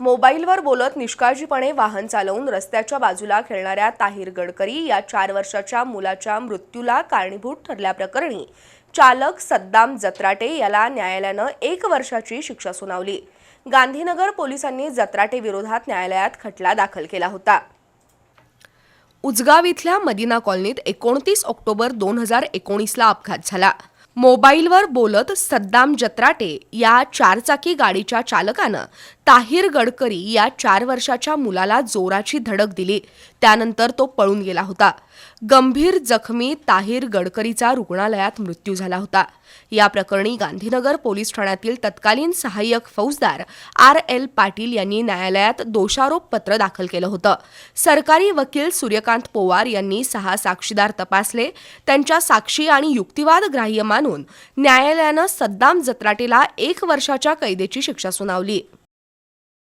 मोबाईलवर बोलत निष्काळजीपणे वाहन चालवून रस्त्याच्या बाजूला खेळणाऱ्या ताहीर गडकरी या चार वर्षाच्या मुलाच्या मृत्यूला कारणीभूत ठरल्याप्रकरणी चालक सद्दाम जत्राटे याला न्यायालयानं एक वर्षाची शिक्षा सुनावली. गांधीनगर पोलिसांनी जत्राटे विरोधात न्यायालयात खटला दाखल केला होता. उजगाव इथल्या मदिना कॉलनीत एकोणतीस ऑक्टोबर दोन हजार एकोणीसला अपघात झाला. मोबाईलवर बोलत सद्दाम जत्राटे या चारचाकी गाडीच्या चालकानं ताहीर गडकरी या चार वर्षाच्या मुलाला जोराची धडक दिली. त्यानंतर तो पळून गेला होता. गंभीर जखमी ताहीर गडकरीचा रुग्णालयात मृत्यू झाला होता. या प्रकरणी गांधीनगर पोलीस ठाण्यातील तत्कालीन सहाय्यक फौजदार आर एल पाटील यांनी न्यायालयात दोषारोप पत्र दाखल केलं होतं. सरकारी वकील सूर्यकांत पोवार यांनी सहा साक्षीदार तपासले. त्यांच्या साक्षी आणि युक्तिवाद ग्राह्य मानून न्यायालयानं सद्दाम जत्राटेला एक वर्षाच्या कैदेची शिक्षा सुनावली.